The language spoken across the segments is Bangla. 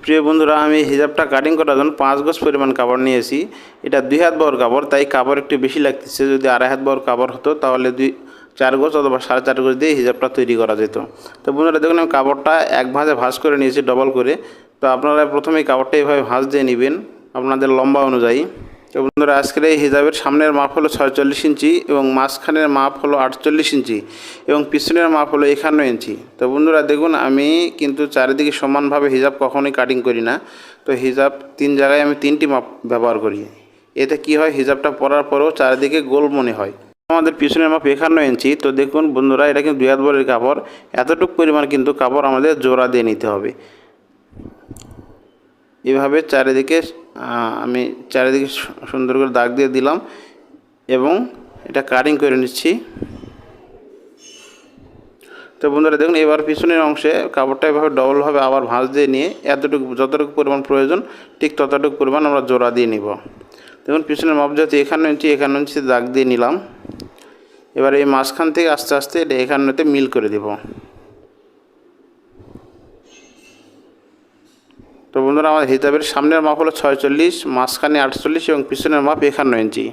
প্রিয় বন্ধুরা, আমি হিজাবটা কাটিং করার জন্য পাঁচ গজ পরিমাণ কাপড় নিয়েছি। এটা দুই হাত বর কাপড়, তাই কাপড় একটু বেশি লাগতেছে। যদি আড়াই হাত বর কাপড় হতো, তাহলে দুই, চার গজ অথবা সাড়ে চার গজ দিয়ে হিজাবটা তৈরি করা যেত। তো বন্ধুরা, দেখুন, আমি কাপড়টা এক ভাঁজে ভাঁজ করে নিয়েছি ডবল করে। তো আপনারা প্রথমেই কাপড়টা এইভাবে ভাঁজ দিয়ে নেবেন, আপনাদের লম্বা অনুযায়ী। তো বন্ধুরা, আজকের এই হিজাবের সামনের মাপ হলো ছয়চল্লিশ ইঞ্চি এবং মাঝখানের মাপ হলো আটচল্লিশ ইঞ্চি এবং পিছনের মাপ হলো একান্ন ইঞ্চি। তো বন্ধুরা, দেখুন, আমি কিন্তু চারিদিকে সমানভাবে হিজাব কখনোই কাটিং করি না। তো হিজাব তিন জায়গায় আমি তিনটি মাপ ব্যবহার করি। এতে কি হয়, হিজাবটা পরার পরেও চারিদিকে গোল মনে হয়। আমাদের পিছনের মাপ একান্ন ইঞ্চি। তো দেখুন বন্ধুরা, এটা কিন্তু দুই হাত বরের কাপড়। এতটুকু পরিমাণ কিন্তু কাপড় আমাদের জোড়া দিয়ে নিতে হবে। এভাবে চারিদিকে আমি চারিদিকে সুন্দর করে দাগ দিয়ে দিলাম এবং এটা কাটিং করে নিচ্ছি। তো বন্ধুরা দেখুন, এবার পিছনের অংশে কাপড়টা এভাবে ডবলভাবে আবার ভাঁজ দিয়ে নিয়ে এতটুকু, যতটুকু পরিমাণ প্রয়োজন, ঠিক ততটুকু পরিমাণ আমরা জোড়া দিয়ে নিব। দেখুন, পিছনের মাপ যেহেতু এখানে ইঞ্চি একান্ন ইঞ্চি দাগ দিয়ে নিলাম। এবার এই মাঝখান থেকে আস্তে আস্তে এটা একান্নতে মিল করে দেব। তো বন্ধুরা, আমার হিজাবের সামনের মাপ হলো ছয়চল্লিশ, মাঝখানে আটচল্লিশ এবং পিছনের মাপ একান্ন ইঞ্চি।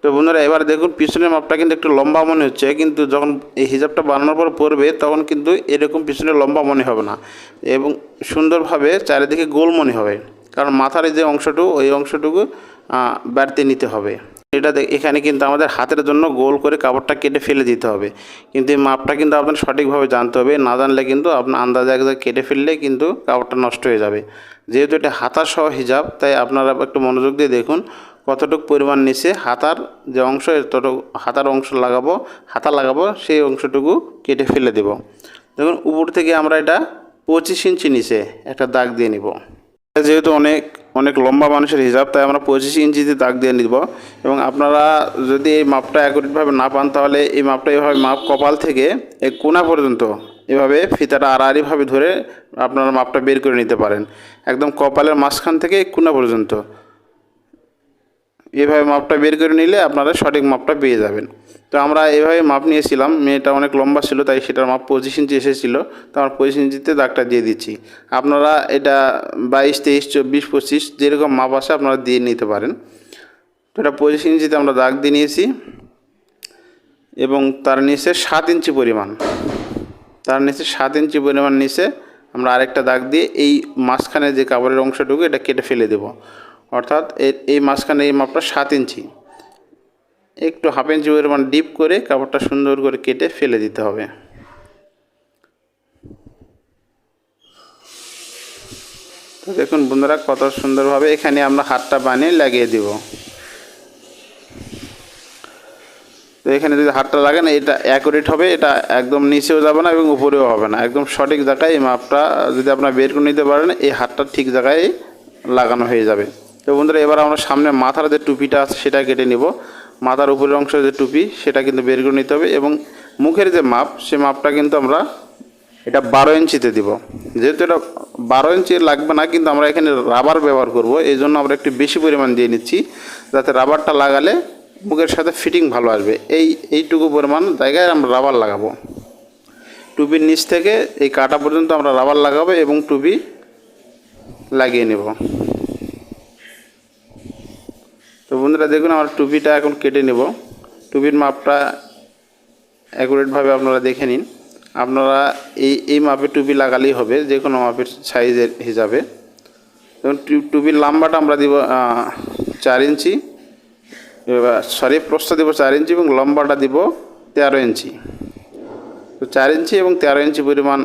তো বন্ধুরা, এবার দেখুন, পিছনের মাপটা কিন্তু একটু লম্বা মনে হচ্ছে, কিন্তু যখন এই হিজাবটা বানানোর পর পরবে তখন কিন্তু এরকম পিছনে লম্বা মনে হবে না। এবং সুন্দরভাবে চারিদিকে গোল মনে হবে, কারণ মাথার যে অংশটুকু, ওই অংশটুকু বাড়তে নিতে হবে। এটা এখানে কিন্তু আমাদের হাতের জন্য গোল করে কাপড়টা কেটে ফেলে দিতে হবে। কিন্তু এই মাপটা কিন্তু আপনার সঠিকভাবে জানতে হবে। না জানলে কিন্তু আপনার আন্দাজে এক জায়গায় কেটে ফেললে কিন্তু কাপড়টা নষ্ট হয়ে যাবে। যেহেতু এটা হাতার সহ হিজাব, তাই আপনারা একটু মনোযোগ দিয়ে দেখুন কতটুকু পরিমাণ নিচে হাতার যে অংশ ততটুকু হাতার অংশ লাগাবো, হাতা লাগাবো, সেই অংশটুকু কেটে ফেলে দেব। দেখুন, উপর থেকে আমরা এটা পঁচিশ ইঞ্চি নিচে একটা দাগ দিয়ে নিব। যেহেতু অনেক অনেক লম্বা মানুষের হিসাব, তাই আমরা পঁচিশ ইঞ্চিতে দাগ দিয়ে নিব। এবং আপনারা যদি এই মাপটা অ্যাকুরেটভাবে না পান, তাহলে এই মাপটা এভাবে মাপ কপাল থেকে এই কোনা পর্যন্ত এভাবে ফিতাটা আড়াআড়িভাবে ধরে আপনারা মাপটা বের করে নিতে পারেন। একদম কপালের মাঝখান থেকে কোনা পর্যন্ত। এভাবে মাপটা বের করে নিলে আপনারা সঠিক মাপটা পেয়ে যাবেন। তো আমরা এভাবে মাপ নিয়েছিলাম, মেয়েটা অনেক লম্বা ছিল, তাই সেটার মাপ পঁচিশ ইঞ্চি এসেছিল, তো আমরা পঁচিশ ইঞ্চিতে দাগটা দিয়ে দিচ্ছি। আপনারা এটা বাইশ, তেইশ, চব্বিশ, পঁচিশ যেরকম মাপ আসে আপনারা দিয়ে নিতে পারেন। তো এটা পঁচিশ ইঞ্চিতে আমরা দাগ দিয়ে নিয়েছি, এবং তার নিচে সাত ইঞ্চি পরিমাণ। তার নিচে সাত ইঞ্চি পরিমাণ নিচে আমরা আরেকটা দাগ দিয়ে এই মাঝখানে যে কাপড়ের অংশটুকু এটা কেটে ফেলে দেব। অর্থাৎ এই মাঝখানে এই মাপটা সাত ইঞ্চি। একটু হাফ ইঞ্চি পরিমাণ ডিপ করে কাপড়টা সুন্দর করে কেটে ফেলে দিতে হবে। তো দেখুন বন্ধুরা কত সুন্দরভাবে এখানে আমরা হাতটা বানিয়ে লাগিয়ে দিব। তো এখানে যদি হাতটা লাগে না, এটা অ্যাকুরেট হবে, এটা একদম নিচেও যাবে না এবং উপরেও হবে না। একদম সঠিক জায়গায় এই মাপটা যদি আপনারা বের করে নিতে পারেন, এই হাতটা ঠিক জায়গায় লাগানো হয়ে যাবে। তো বন্ধুরা এবার আমরা সামনে মাথার যে টুপিটা আছে, সেটা কেটে নিব। মাথার উপরের অংশ যে টুপি, সেটা কিন্তু বের করে নিতে হবে এবং মুখের যে মাপ, সে মাপটা কিন্তু আমরা এটা বারো ইঞ্চিতে দিব। যেহেতু এটা বারো ইঞ্চি লাগবে না, কিন্তু আমরা এখানে রাবার ব্যবহার করব। এই জন্য আমরা একটু বেশি পরিমাণ দিয়ে নিচ্ছি, যাতে রাবারটা লাগালে মুখের সাথে ফিটিং ভালো আসবে। এই, এইটুকু পরিমাণ জায়গায় আমরা রাবার লাগাবো। টুপির নিচ থেকে এই কাটা পর্যন্ত আমরা রাবার লাগাবো এবং টুপি লাগিয়ে নেব। তো বন্ধুরা দেখুন, আমার টুপিটা এখন কেটে নেব। টুপির মাপটা অ্যাকুরেটভাবে আপনারা দেখে নিন। আপনারা এই এই মাপে টুপি লাগালেই হবে যে কোনো মাপের সাইজের হিসাবে। এবং টুপির লম্বাটা আমরা দিব চার ইঞ্চি। সরি প্রস্থ দিব চার ইঞ্চি এবং লম্বাটা দিব তেরো ইঞ্চি। তো চার ইঞ্চি এবং তেরো ইঞ্চি পরিমাণ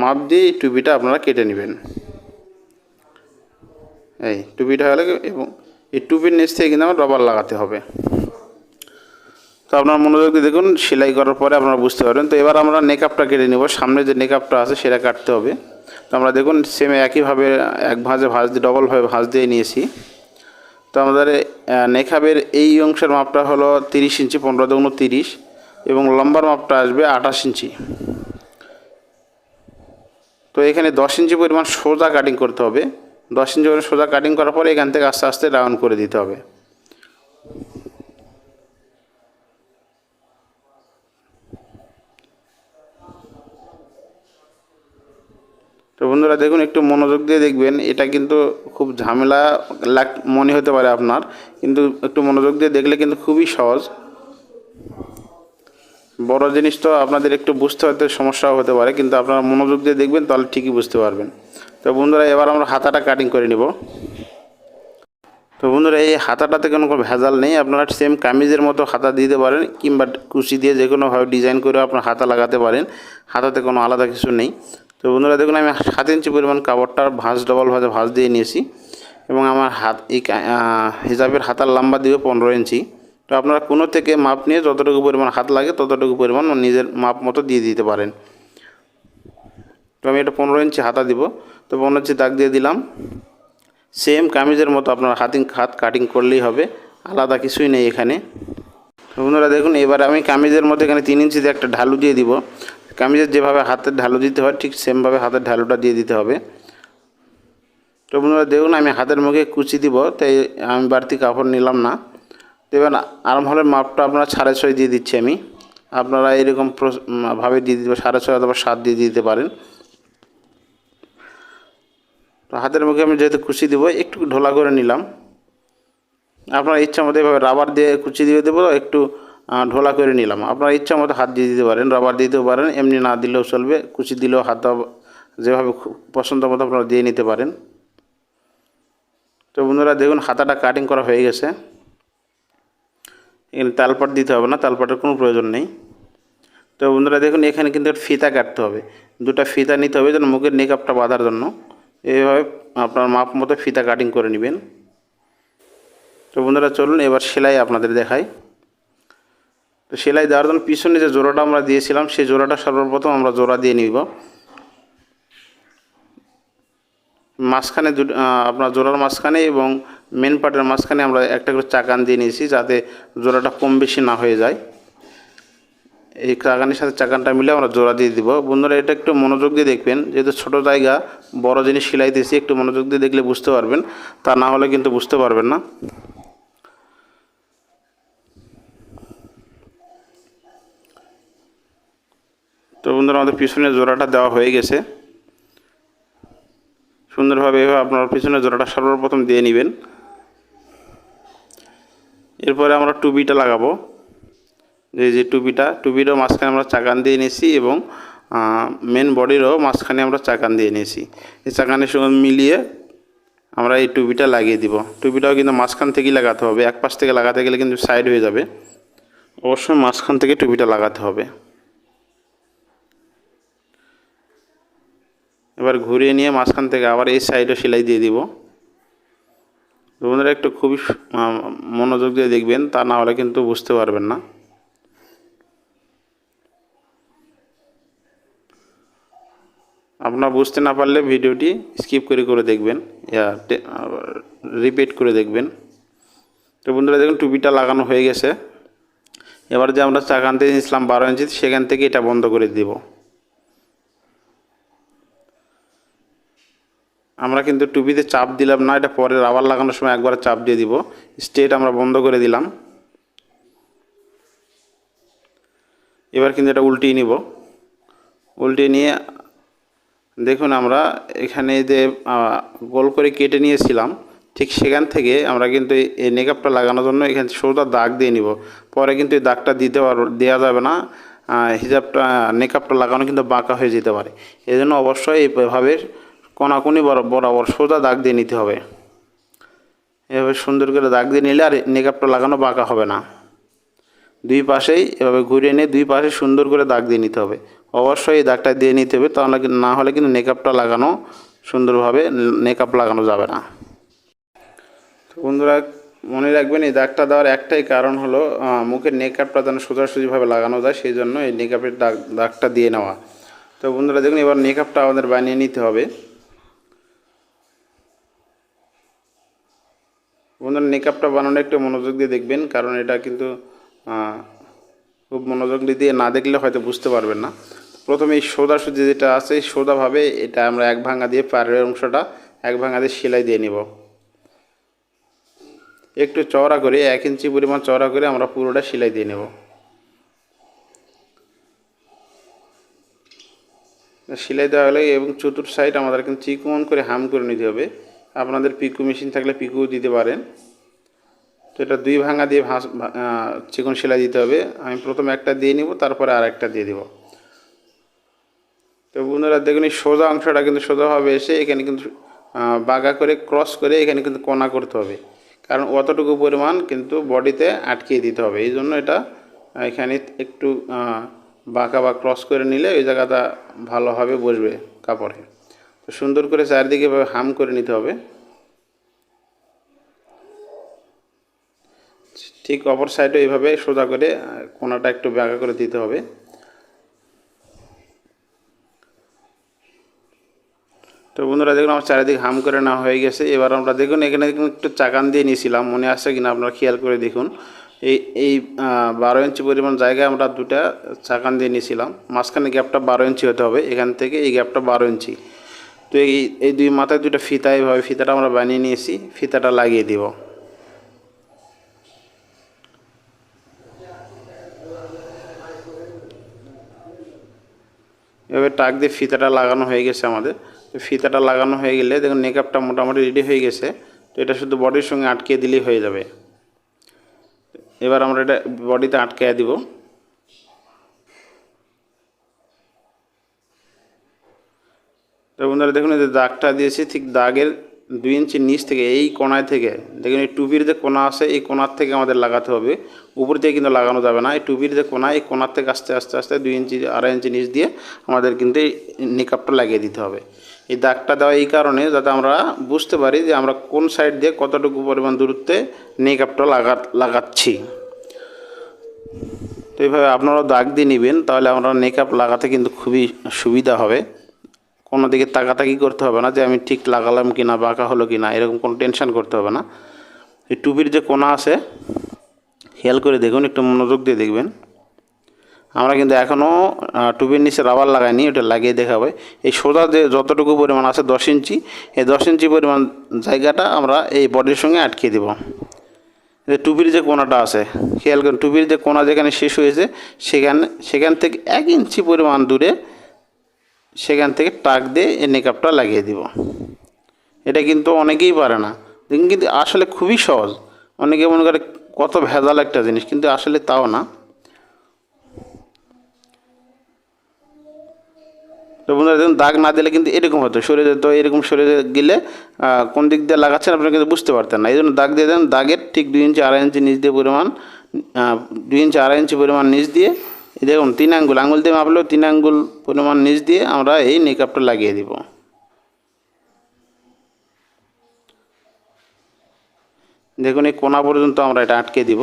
মাপ দিয়ে এই টুপিটা আপনারা কেটে নেবেন। এই, টুপিটা হলে এবং এই টুপির নিচ থেকে কিন্তু আমার রবার লাগাতে হবে। তো আপনার মনোযোগ দিয়ে দেখুন, সেলাই করার পরে আপনারা বুঝতে পারবেন। তো এবার আমরা নেকআপটা কেটে নেব। সামনে যে নেকআপটা আছে, সেটা কাটতে হবে। তো আমরা দেখুন সেম একইভাবে এক ভাঁজে ভাঁজ দিয়ে ডবলভাবে ভাঁজ দিয়ে নিয়েছি। তো আমাদের নেকআপের এই অংশের মাপটা হলো তিরিশ ইঞ্চি, পনেরো দুগুণ তিরিশ এবং লম্বার মাপটা আসবে আঠাশ ইঞ্চি। তো এখানে দশ ইঞ্চি পরিমাণ সোজা কাটিং করতে হবে। দশ ইঞ্চি করে সোজা কাটিং করার পরে এখান থেকে আস্তে আস্তে রাউন্ড করে দিতে হবে। তো বন্ধুরা দেখুন, একটু মনোযোগ দিয়ে দেখবেন, এটা কিন্তু খুব ঝামেলা লাগ, মনে হতে পারে আপনার, কিন্তু একটু মনোযোগ দিয়ে দেখলে কিন্তু খুবই সহজ। বড় জিনিস তো আপনাদের একটু বুঝতে হতে সমস্যাও হতে পারে, কিন্তু আপনারা মনোযোগ দিয়ে দেখবেন, তাহলে ঠিকই বুঝতে পারবেন। বন্ধুরা, এবার আমরা হাতাটা কাটিং করে নেব। তো বন্ধুরা, এই হাতাটাতে কোনো ভেজাল নেই। আপনারা সেম কামিজের মতো হাতা দিতে পারেন, কিংবা কুচি দিয়ে যে কোনোভাবে ডিজাইন করে আপনার হাতা লাগাতে পারেন। হাতাতে কোনো আলাদা কিছু নেই। তো বন্ধুরা, দেখুন, আমি সাত ইঞ্চি পরিমাণ কাপড়টার ভাঁজ ডবল ভাঁজে ভাঁজ দিয়ে নিয়েছি। এবং আমার হাত, এই হিসাবের হাতার লম্বা দিবে পনেরো ইঞ্চি। তো আপনারা কোনো থেকে মাপ নিয়ে যতটুকু পরিমাণ হাত লাগে, ততটুকু পরিমাণ নিজের মাপ মতো দিয়ে দিতে পারেন। তো আমি এটা পনেরো ইঞ্চি হাতা দিব। তো পনেরো হচ্ছে দাগ দিয়ে দিলাম। সেম কামিজের মতো আপনার হাতিং হাত কাটিং করলেই হবে। আলাদা কিছুই নেই এখানে। বন্ধুরা দেখুন, এবার আমি কামিজের মধ্যে এখানে তিন ইঞ্চিতে একটা ঢালু দিয়ে দিব। কামিজের যেভাবে হাতের ঢালু দিতে হয়, ঠিক সেমভাবে হাতের ঢালুটা দিয়ে দিতে হবে। তো বন্ধুরা দেখুন, আমি হাতের মুখে কুচি দিব, তাই আমি বাড়তি কাপড় নিলাম না। এবার আরাম হলের মাপটা আপনারা সাড়ে ছয় দিয়ে দিচ্ছি আমি। আপনারা এরকম ভাবে দিয়ে দিতে সাড়ে ছয় অথবা সাত দিয়ে দিতে পারেন। তো হাতের মুখে আমি যেহেতু কুচি দিব, একটু ঢোলা করে নিলাম। আপনার ইচ্ছা মতো এভাবে রাবার দিয়ে কুচি দিয়ে দেবো, একটু ঢোলা করে নিলাম। আপনার ইচ্ছা মতো হাত দিয়ে দিতে পারেন রাবার দিতেও পারেন, এমনি না দিলেও চলবে, কুচি দিলেও হাত যেভাবে পছন্দ মতো আপনারা দিয়ে নিতে পারেন। তো বন্ধুরা, দেখুন, হাতাটা কাটিং করা হয়ে গেছে। এখানে তালপাট দিতে হবে না, তালপাটের কোনো প্রয়োজন নেই। তো বন্ধুরা, দেখুন, এখানে কিন্তু ফিতা কাটতে হবে। দুটা ফিতা নিতে হবে যেন মুখের নেকআপটা বাঁধার জন্য। এইভাবে আপনার মাপ মতো ফিতা কাটিং করে নেবেন। তো বন্ধুরা, চলুন এবার সেলাই আপনাদের দেখাই। তো সেলাই দেওয়ার জন্য পিছনে যে জোড়াটা আমরা দিয়েছিলাম, সেই জোড়াটা সর্বপ্রথম আমরা জোড়া দিয়ে নিব। মাঝখানে আপনার জোড়ার মাঝখানে এবং মেন পার্টের মাঝখানে আমরা একটা করে চাকান দিয়ে নিয়েছি, যাতে জোড়াটা কম বেশি না হয়ে যায়। এই চাকানের সাথে চাকানটা মিলে আমরা জোড়া দিয়ে দিব। বন্ধুরা, এটা একটু মনোযোগ দিয়ে দেখবেন, যেহেতু ছোটো জায়গা, বড় জিনিস সেলাই দিয়েছি, একটু মনোযোগ দিয়ে দেখলে বুঝতে পারবেন। তা না হলে কিন্তু বুঝতে পারবেন না। তো বন্ধুরা, আমাদের পিছনে জোড়াটা দেওয়া হয়ে গেছে। সুন্দরভাবে এভাবে আপনার পিছনে জোড়াটা সর্বপ্রথম দিয়ে নেবেন। এরপরে আমরা টুপিটা লাগাবো। যে যে টুপিটা, টুপিরও মাঝখানে আমরা চাকান দিয়ে নিয়েছি এবং মেন বডিরও মাঝখানে আমরা চাকান দিয়ে নিয়েছি। এই চাকানের সঙ্গে মিলিয়ে আমরা এই টুপিটা লাগিয়ে দিব। টুপিটাও কিন্তু মাঝখান থেকেই লাগাতে হবে। এক পাশ থেকে লাগাতে গেলে কিন্তু সাইড হয়ে যাবে। অবশ্যই মাঝখান থেকে টুপিটা লাগাতে হবে। এবার ঘুরিয়ে নিয়ে মাঝখান থেকে আবার এই সাইডে সেলাই দিয়ে দিব। বন্ধুরা একটু খুবই মনোযোগ দিয়ে দেখবেন, তা না হলে কিন্তু বুঝতে পারবেন না। আপনারা বুঝতে না পারলে ভিডিওটি স্কিপ করে করে দেখবেন রিপিট করে দেখবেন। তো বন্ধুরা দেখুন, টুপিটা লাগানো হয়ে গেছে। এবার যে আমরা চাকান নিয়েছিলাম বারো ইঞ্চি সেখান থেকে এটা বন্ধ করে দিব। আমরা কিন্তু টুপিতে চাপ দিলাম না, এটা পরে রাবার লাগানোর সময় একবার চাপ দিয়ে দিব। স্টেট আমরা বন্ধ করে দিলাম। এবার কিন্তু এটা উল্টিয়ে নিব। উল্টিয়ে নিয়ে দেখুন, আমরা এখানে যে গোল করে কেটে নিয়েছিলাম, ঠিক সেখান থেকে আমরা কিন্তু এই- নেকআপটা লাগানোর জন্য এখানে সোজা দাগ দিয়ে নিব। পরে কিন্তু এই দাগটা দিতে পার দেওয়া যাবে না। হিজাবটা নেকআপটা লাগানো কিন্তু বাঁকা হয়ে যেতে পারে। এই জন্য অবশ্যই এইভাবে কোনাকুনি বরা- বরাবর সোজা দাগ দিয়ে নিতে হবে। এভাবে সুন্দর করে দাগ দিয়ে নিলে আর নেকআপটা লাগানো বাঁকা হবে না। দুই পাশেই এভাবে ঘুরিয়ে নিয়ে দুই পাশে সুন্দর করে দাগ দিয়ে নিতে হবে। অবশ্যই এই দাগটা দিয়ে নিতে হবে, তাহলে না হলে কিন্তু মেকআপটা লাগানো সুন্দরভাবে মেকআপ লাগানো যাবে না। তো বন্ধুরা, মনে রাখবেন এই দাগটা দেওয়ার একটাই কারণ হলো মুখের নেকআপটা যেন সোজাসুজিভাবে লাগানো যায়, সেই জন্য এই নেকআপের দাগ দাগটা দিয়ে নেওয়া। তো বন্ধুরা, দেখুন, এবার মেকআপটা আমাদের বানিয়ে নিতে হবে। বন্ধুরা মেকআপটা বানানো একটু মনোযোগ দিয়ে দেখবেন, কারণ এটা কিন্তু খুব মনোযোগ দিয়ে না দেখলে হয়তো বুঝতে পারবেন না। প্রথমে এই সোজাসুজি যেটা আছে সোজাভাবে এটা আমরা এক ভাঙা দিয়ে পাড়ের অংশটা এক ভাঙা দিয়ে সেলাই দিয়ে নেব। একটু চওড়া করে, এক ইঞ্চি পরিমাণ চওড়া করে আমরা পুরোটা সেলাই দিয়ে নেব। সেলাই দেওয়া হলে এবং চতুর সাইড আমাদের কিন্তু চিকন করে হাম করে নিতে হবে। আপনাদের পিকু মেশিন থাকলে পিকুও দিতে পারেন। তো এটা দুই ভাঙা দিয়ে ভাঁজ চিকন সেলাই দিতে হবে। আমি প্রথমে একটা দিয়ে নিব, তারপরে আর একটা দিয়ে দিব। তো বন্ধুরা দেখুন সোজা অংশটা কিন্তু সোজাভাবে এসে এখানে কিন্তু বাঁকা করে ক্রস করে এখানে কিন্তু কোনা করতে হবে। কারণ অতটুকু পরিমাণ কিন্তু বডিতে আটকিয়ে দিতে হবে। এই জন্য এটা এখানে একটু বাঁকা বা ক্রস করে নিলে ওই জায়গাটা ভালোভাবে বসবে কাপড়ে। তো সুন্দর করে চারিদিকে হাম করে নিতে হবে। ঠিক অপর সাইডে এইভাবে সোজা করে কোনাটা একটু বাঁকা করে দিতে হবে। তো বন্ধুরা দেখুন, আমার চারিদিকে হাম করে না হয়ে গেছে। এবার আমরা দেখুন, এখানে দেখুন একটু চাকান দিয়ে নিয়েছিলাম। মনে আসছে কিনা আপনারা খেয়াল করে দেখুন। এই এই বারো ইঞ্চি পরিমাণ জায়গায় আমরা দুটা চাকান দিয়ে নিয়েছিলাম। মাঝখানে গ্যাপটা বারো ইঞ্চি হতে হবে। এখান থেকে এই গ্যাপটা বারো ইঞ্চি। তো এই এই দুই মাথায় দুটো ফিতা এইভাবে ফিতাটা আমরা বানিয়ে নিয়েছি। ফিতাটা লাগিয়ে দিব। এভাবে টাক দিয়ে ফিতাটা লাগানো হয়ে গেছে আমাদের। তো ফিতাটা লাগানো হয়ে গেলে দেখুন নেকআপটা মোটামুটি রেডি হয়ে গেছে। তো এটা শুধু বডির সঙ্গে আটকে দিলেই হয়ে যাবে। এবার আমরা এটা বডিতে আটকে দিব। তো বন্ধুরা দেখুন যে দাগটা দিয়েছি, ঠিক দাগের দুই ইঞ্চি নিচ থেকে, এই কোনায় থেকে। দেখুন এই টুপির যে কোনা আছে, এই কোনার থেকে আমাদের লাগাতে হবে। উপর দিয়ে কিন্তু লাগানো যাবে না। এই টুপির যে কোনা, এই কোনার থেকে আস্তে আস্তে আস্তে দুই ইঞ্চি, আড়াই ইঞ্চি নিচ দিয়ে আমাদের কিন্তু এই নিকাপটা লাগিয়ে দিতে হবে। এই দাগটা দেওয়া এই কারণে যাতে আমরা বুঝতে পারি যে আমরা কোন সাইড দিয়ে কতটুকু পরিমাণ দূরত্বে নিকাপটা লাগা লাগাচ্ছি। তো এইভাবে আপনারাও দাগ দিয়ে নেবেন, তাহলে আমরা মেকআপ লাগাতে কিন্তু খুবই সুবিধা হবে। কোনো দিকে তাকাতাকি করতে হবে না যে আমি ঠিক লাগালাম কি না বাঁকা হলো কি না এরকম কোনো টেনশান করতে হবে না। এই টুপির যে কোনা আছে, খেয়াল করে দেখুন, একটু মনোযোগ দিয়ে দেখবেন। আমরা কিন্তু এখনও টুপির নিচে রাবার লাগাইনি, ওটা লাগিয়ে দেখাবে। এই সোজা যে যতটুকু পরিমাণ আছে দশ ইঞ্চি, এই দশ ইঞ্চি পরিমাণ জায়গাটা আমরা এই বডির সঙ্গে আটকে দেবো। যে টুপির যে কোনাটা আছে, খেয়াল করুন টুপির যে কোনা যেখানে শেষ হয়েছে, সেখানে, সেখান থেকে এক ইঞ্চি পরিমাণ দূরে সেখান থেকে টাক দিয়ে এই মেকআপটা লাগিয়ে দিব। এটা কিন্তু অনেকেই পারে না। কিন্তু আসলে খুবই সহজ। অনেকে মনে করে কত ভেজাল একটা জিনিস, কিন্তু আসলে তাও না। বন্ধুরা, দেখুন, দাগ না দিলে কিন্তু এরকম হতো। সরে যেত, এরকম সরে গেলে কোন দিক দিয়ে লাগাচ্ছেন আপনারা কিন্তু বুঝতে পারতেন না। এই জন্য দাগ দিয়ে দেন, দাগের ঠিক দুই ইঞ্চি, আড়াই ইঞ্চি নিচ দিয়ে পরিমাণ দুই ইঞ্চি, আড়াই ইঞ্চি পরিমাণ নিচ দিয়ে দেখুন, তিন আঙ্গুল আঙুল দিয়ে মাপলেও তিন আঙ্গুল পরিমাণ নিচ দিয়ে আমরা এই মেকআপটা লাগিয়ে দিব। দেখুন, এই কোনা পর্যন্ত আমরা এটা আটকে দিব।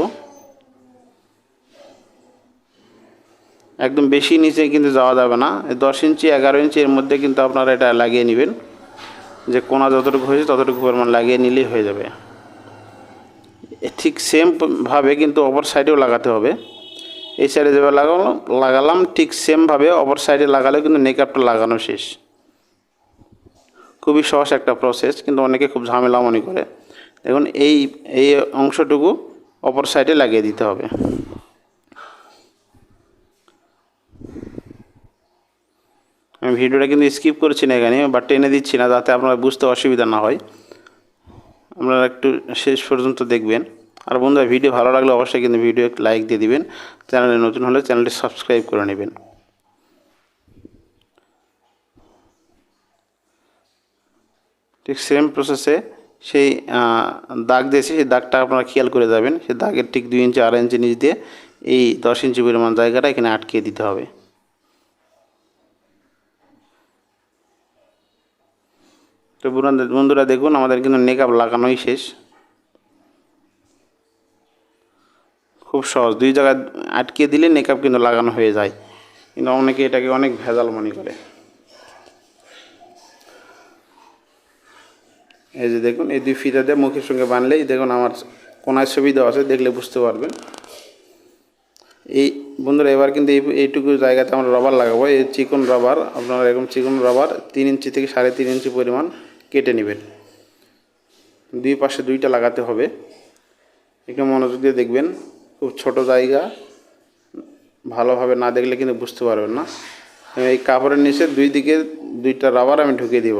একদম বেশি নিচে কিন্তু যাওয়া যাবে না। দশ ইঞ্চি, এগারো ইঞ্চি এর মধ্যে কিন্তু আপনারা এটা লাগিয়ে নেবেন। যে কোনা যতটুকু হয়েছে ততটুকু পরিমাণ লাগিয়ে নিলেই হয়ে যাবে। ঠিক সেম ভাবে কিন্তু অপর সাইডেও লাগাতে হবে। এই সাইডে যেভাবে লাগালাম লাগালাম, ঠিক সেমভাবে অপর সাইডে লাগালেও কিন্তু মেকআপটা লাগানো শেষ। খুবই সহজ একটা প্রসেস কিন্তু অনেকে খুব ঝামেলা মনে করে। দেখুন, এই এই অংশটুকু অপর সাইডে লাগিয়ে দিতে হবে। আমি ভিডিওটা কিন্তু স্কিপ করছি না এখানে বা টেনে দিচ্ছি না যাতে আপনারা বুঝতে অসুবিধা না হয়। আপনারা একটু শেষ পর্যন্ত দেখবেন। আর বন্ধুরা, ভিডিও ভালো লাগলে অবশ্যই কিন্তু ভিডিও লাইক দিয়ে দিবেন। চ্যানেলে নতুন হলে চ্যানেলটি সাবস্ক্রাইব করে নেবেন। ঠিক সেম প্রসেসে সেই দাগ দিয়েছি সেই দাগটা আপনারা খেয়াল করে যাবেন। সেই দাগের ঠিক দুই ইঞ্চি, আড়াই ইঞ্চি নিচ দিয়ে এই দশ ইঞ্চি পরিমাণ জায়গাটা এখানে আটকে দিতে হবে। তো বন্ধুরা- দেখুন, আমাদের কিন্তু মেকআপ লাগানোই শেষ। খুব সহজ, দুই জায়গায় আটকে দিলে মেকআপ কিন্তু লাগানো হয়ে যায়। কিন্তু অনেকে এটাকে অনেক ভেজাল মনে করে। এই যে দেখুন, এই দুই ফিতা দিয়ে মুখের সঙ্গে বানলেই দেখুন আমার কোনায় ছবি দেওয়া আছে, দেখলে বুঝতে পারবেন। এই বন্ধুরা, এবার কিন্তু এই এইটুকু জায়গাতে আমরা রবার লাগাবো। এই চিকন রবার আপনারা এরকম চিকন রবার তিন ইঞ্চি থেকে সাড়ে তিন ইঞ্চি পরিমাণ কেটে নেবেন। দুই পাশে দুইটা লাগাতে হবে। একটু মনোযোগ দিয়ে দেখবেন, খুব ছোট জায়গা, ভালোভাবে না দেখলে কিন্তু বুঝতে পারবেন না। এই কাপড়ের নিচে দুই দিকে দুইটা রাবার আমি ঢুকিয়ে দিব।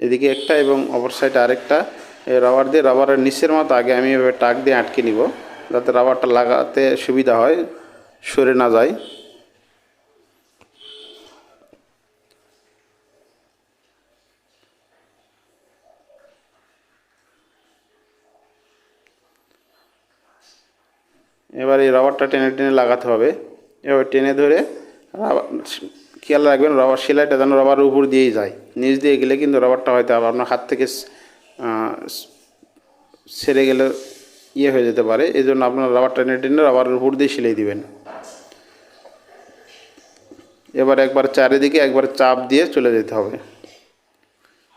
এদিকে একটা এবং অপর সাইডে আরেকটা। এই রাবার দিয়ে রাবারের নিচের মতো আগে আমি এভাবে টাক দিয়ে আটকে নিব, যাতে রাবারটা লাগাতে সুবিধা হয়, সরে না যায়। এবার এই রাবারটা টেনে টেনে লাগাতে হবে। এবার টেনে ধরে রাবার খেয়াল রাখবেন, রাবার সেলাইটা যেন রাবারের উপর দিয়েই যায়। নিচ দিয়ে গেলে কিন্তু রাবারটা হয়তো আবার আপনার হাত থেকে সেরে গেলে ইয়ে হয়ে যেতে পারে। এই জন্য আপনার রাবার টেনে টেনে রাবারের উপর দিয়ে সেলাই দিবেন। এবার একবার চারিদিকে একবার চাপ দিয়ে চলে যেতে হবে।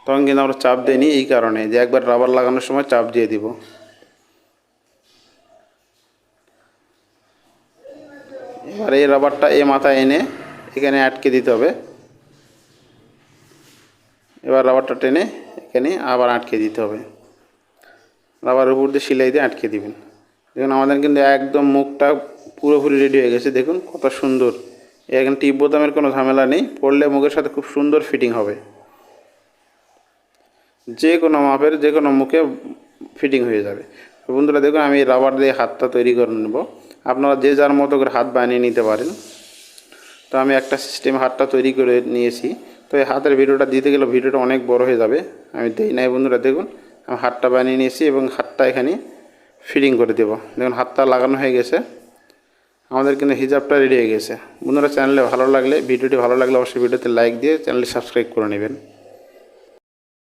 তখন কিন্তু আমরা চাপ দিইনি এই কারণে যে একবার রাবার লাগানোর সময় চাপ দিয়ে দিব। এবার এই রাবারটা এ মাথায় এনে এখানে আটকে দিতে হবে। এবার রাবারটা টেনে এখানে আবার আটকে দিতে হবে। রাবার উপর দিয়ে সেলাই দিয়ে আটকে দিবেন। দেখুন, আমাদের কিন্তু একদম মুখটা পুরোপুরি রেডি হয়ে গেছে। দেখুন, কত সুন্দর। এখানে টিপ বোতামের কোনো ঝামেলা নেই। পড়লে মুখের সাথে খুব সুন্দর ফিটিং হবে। যে কোনো মাপের, যে কোনো মুখে ফিটিং হয়ে যাবে। বন্ধুরা, দেখুন, আমি রাবার দিয়ে হাতটা তৈরি করে নেব। আপনারা যে যার মতো করে হাত বানিয়ে নিতে পারেন। তো আমি একটা সিস্টেম হাতটা তৈরি করে নিয়েছি। তো এই হাতের ভিডিওটা দিতে গেলে ভিডিওটা অনেক বড় হয়ে যাবে। আমি দেই নাই বন্ধুরা, দেখুন। আমি হাতটা বানিয়ে নিয়েছি এবং হাতটা এখানে ফিটিং করে দেবো। দেখুন, হাতটা লাগানো হয়ে গেছে। আমাদের কিন্তু হিজাবটা রেডি হয়ে গেছে। বন্ধুরা চ্যানেলে ভালো লাগলে, ভিডিওটি ভালো লাগলে অবশ্যই ভিডিওতে লাইক দিয়ে চ্যানেলটি সাবস্ক্রাইব করে নেবেন।